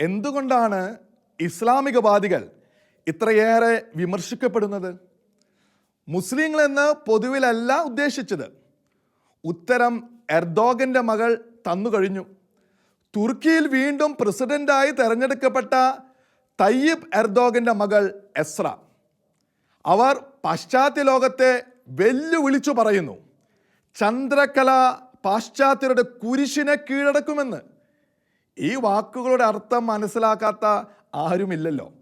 എന്തുകൊണ്ടാണ് ഇസ്ലാമികവാദികൾ ഇത്രയേറെ വിമർശിക്കപ്പെടുന്നത്? മുസ്ലിങ്ങൾ എന്ന് പൊതുവിലല്ല ഉദ്ദേശിച്ചത്. ഉത്തരം എർദോഗന്റെ മകൾ തന്നു കഴിഞ്ഞു തുർക്കിയിൽ വീണ്ടും പ്രസിഡന്റായി തെരഞ്ഞെടുക്കപ്പെട്ട തയ്യിബ് എർദോഗന്റെ മകൾ എസ്ര. അവർ പാശ്ചാത്യ ലോകത്തെ വെല്ലുവിളിച്ചു പറയുന്നു. ചന്ദ്രകല പാശ്ചാത്യരുടെ കുരിശിനെ കീഴടക്കുമെന്ന്. ഈ വാക്കുകളുടെ അർത്ഥം മനസ്സിലാക്കാത്ത ആരുമില്ലല്ലോ.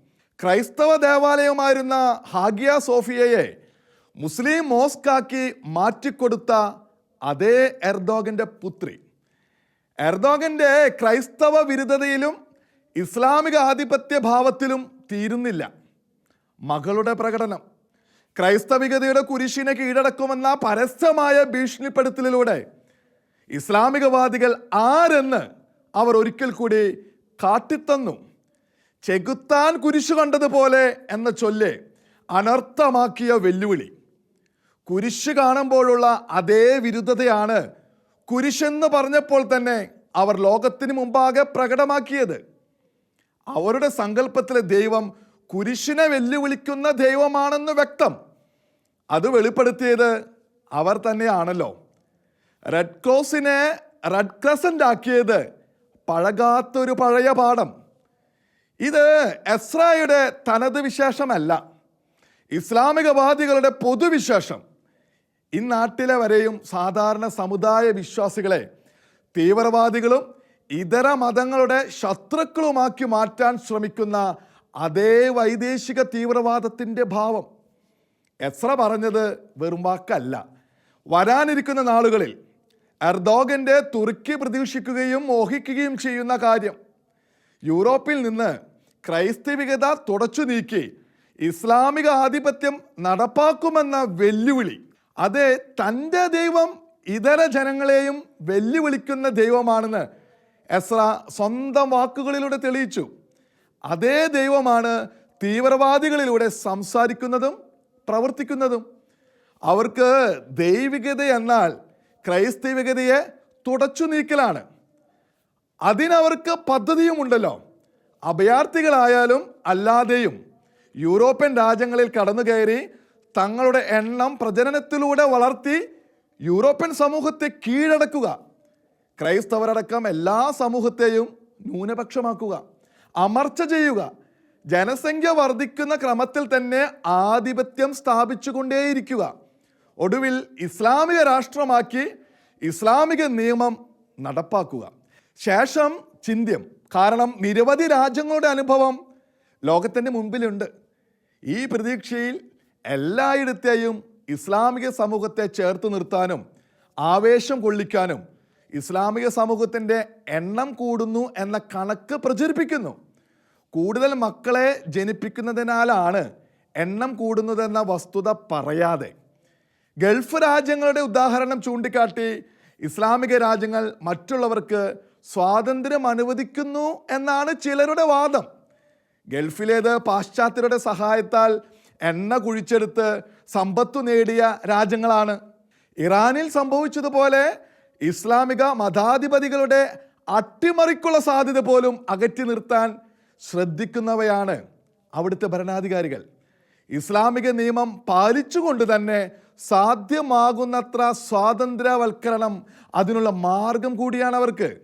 ക്രൈസ്തവ ദേവാലയമായിരുന്ന ഹാഗിയ സോഫിയയെ മുസ്ലിം മോസ്കാക്കി മാറ്റിക്കൊടുത്ത അതേ എർദോഗന്റെ പുത്രി. എർദോഗന്റെ ക്രൈസ്തവ വിരുദ്ധതയിലും ഇസ്ലാമിക ആധിപത്യ ഭാവത്തിലും തീരുന്നില്ല. മകളുടെ പ്രകടനം ക്രൈസ്തവികതയുടെ കുരിശിനെ കീഴടക്കുമെന്ന പരസ്യമായ ഭീഷണിപ്പെടുത്തലിലൂടെ ഇസ്ലാമികവാദികൾ ആരെന്ന് അവർ ഒരിക്കൽ കൂടി കാട്ടിത്തന്നു ചെകുത്താൻ കുരിശു കണ്ടതുപോലെ എന്ന ചൊല്ല് അനർത്ഥമാക്കിയ വെല്ലുവിളി. കുരിശ് കാണുമ്പോഴുള്ള അതേ വിരുദ്ധതയാണ് കുരിശെന്ന് പറഞ്ഞപ്പോൾ തന്നെ അവർ ലോകത്തിന് മുമ്പാകെ പ്രകടമാക്കിയത്. അവരുടെ സങ്കല്പത്തിലെ ദൈവം കുരിശിനെ വെല്ലുവിളിക്കുന്ന ദൈവമാണെന്ന് വ്യക്തം. അത് വെളിപ്പെടുത്തിയത് അവർ തന്നെയാണല്ലോ. റെഡ് ക്രോസിനെ റെഡ് ക്രസന്റ് ആക്കിയത് പഴകാത്തൊരു പഴയ പാഠം. ഇത് എസ്രായുടെ തനത് വിശേഷമല്ല. ഇസ്ലാമികവാദികളുടെ പൊതുവിശേഷം. ഇന്നാട്ടിലെ വരെയും സാധാരണ സമുദായ വിശ്വാസികളെ തീവ്രവാദികളും ഇതര മതങ്ങളുടെ ശത്രുക്കളുമാക്കി മാറ്റാൻ ശ്രമിക്കുന്ന അതേ വൈദേശിക തീവ്രവാദത്തിന്റെ ഭാവം. എസ്ര പറഞ്ഞത് വെറും വാക്കല്ല. വരാനിരിക്കുന്ന നാളുകളിൽ എർദോഗന്റെ തുർക്കി പ്രതീക്ഷിക്കുകയും മോഹിക്കുകയും ചെയ്യുന്ന കാര്യം. യൂറോപ്പിൽ നിന്ന് ക്രൈസ്തവികത തുടച്ചു നീക്കി ഇസ്ലാമിക ആധിപത്യം നടപ്പാക്കുമെന്ന വെല്ലുവിളി. അത് തന്റെ ദൈവം ഇതര ജനങ്ങളെയും വെല്ലുവിളിക്കുന്ന ദൈവമാണെന്ന് എസ്ര സ്വന്തം വാക്കുകളിലൂടെ തെളിയിച്ചു. അതേ ദൈവമാണ് തീവ്രവാദികളിലൂടെ സംസാരിക്കുന്നതും പ്രവർത്തിക്കുന്നതും. അവർക്ക് ദൈവികത എന്നാൽ ക്രൈസ്തവികതയെ തുടച്ചു നീക്കലാണ്. അതിനവർക്ക് പദ്ധതിയുമുണ്ടല്ലോ. അഭയാർത്ഥികളായാലും അല്ലാതെയും യൂറോപ്യൻ രാജ്യങ്ങളിൽ കടന്നു കയറി തങ്ങളുടെ എണ്ണം പ്രജനനത്തിലൂടെ വളർത്തി യൂറോപ്യൻ സമൂഹത്തെ കീഴടക്കുക. ക്രൈസ്തവരടക്കം എല്ലാ സമൂഹത്തെയും ന്യൂനപക്ഷമാക്കുക. അമർച്ച ചെയ്യുക. ജനസംഖ്യ വർദ്ധിക്കുന്ന ക്രമത്തിൽ തന്നെ ആധിപത്യം സ്ഥാപിച്ചുകൊണ്ടേയിരിക്കുക. ഒടുവിൽ ഇസ്ലാമിക രാഷ്ട്രമാക്കി ഇസ്ലാമിക നിയമം നടപ്പാക്കുക. ശേഷം ചിന്ത്യം. കാരണം നിരവധി രാജ്യങ്ങളുടെ അനുഭവം ലോകത്തിന്റെ മുമ്പിലുണ്ട്. ഈ പ്രതീക്ഷയിൽ എല്ലായിടത്തെയും ഇസ്ലാമിക സമൂഹത്തെ ചേർത്ത് നിർത്താനും ആവേശം കൊള്ളിക്കാനും ഇസ്ലാമിക സമൂഹത്തിന്റെ എണ്ണം കൂടുന്നു എന്ന കണക്ക് പ്രചരിപ്പിക്കുന്നു. കൂടുതൽ മക്കളെ ജനിപ്പിക്കുന്നതിനാലാണ് എണ്ണം കൂടുന്നതെന്ന വസ്തുത പറയാതെ ഗൾഫ് രാജ്യങ്ങളുടെ ഉദാഹരണം ചൂണ്ടിക്കാട്ടി ഇസ്ലാമിക രാജ്യങ്ങൾ മറ്റുള്ളവർക്ക് സ്വാതന്ത്ര്യം അനുവദിക്കുന്നു എന്നാണ് ചിലരുടെ വാദം. ഗൾഫിലേത് പാശ്ചാത്യരുടെ സഹായത്താൽ എണ്ണ കുഴിച്ചെടുത്ത് സമ്പത്തു നേടിയ രാജ്യങ്ങളാണ്. ഇറാനിൽ സംഭവിച്ചതുപോലെ ഇസ്ലാമിക മതാധിപതികളുടെ അട്ടിമറിക്കുള്ള സാധ്യത പോലും അകറ്റി നിർത്താൻ ശ്രദ്ധിക്കുന്നവയാണ് അവിടുത്തെ ഭരണാധികാരികൾ. ഇസ്ലാമിക നിയമം പാലിച്ചുകൊണ്ട് തന്നെ സാധ്യമാകുന്നത്ര സ്വാതന്ത്ര്യവൽക്കരണം അതിനുള്ള മാർഗം കൂടിയാണ് അവർക്ക്.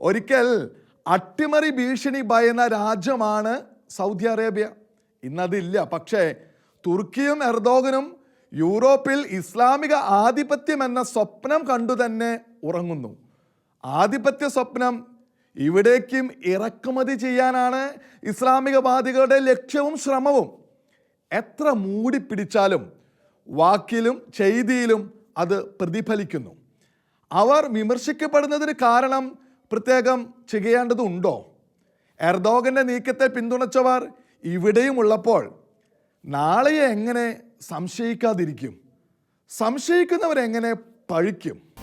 ഒരിക്കൽ അട്ടിമറി ഭീഷണി ഭയന്ന രാജ്യമാണ് സൗദി അറേബ്യ. ഇന്നതില്ല. പക്ഷേ തുർക്കിയും എർദോഗനും യൂറോപ്പിൽ ഇസ്ലാമിക ആധിപത്യം എന്ന സ്വപ്നം കണ്ടു തന്നെ ഉറങ്ങുന്നു. ആധിപത്യ സ്വപ്നം ഇവിടേക്കും ഇറക്കുമതി ചെയ്യാനാണ് ഇസ്ലാമികവാദികളുടെ ലക്ഷ്യവും ശ്രമവും. എത്ര മൂടി പിടിച്ചാലും വാക്കിലും ചെയ്തിയിലും അത് പ്രതിഫലിക്കുന്നു. അവർ വിമർശിക്കപ്പെടുന്നതിന് കാരണം പ്രത്യേകം ചെയ്യേണ്ടതുണ്ടോ? എർദോഗന്റെ നീക്കത്തെ പിന്തുണച്ചവർ ഇവിടെയും ഉള്ളപ്പോൾ നാളെ എങ്ങനെ സംശയിക്കാതിരിക്കും? സംശയിക്കുന്നവരെങ്ങനെ പഴിക്കും?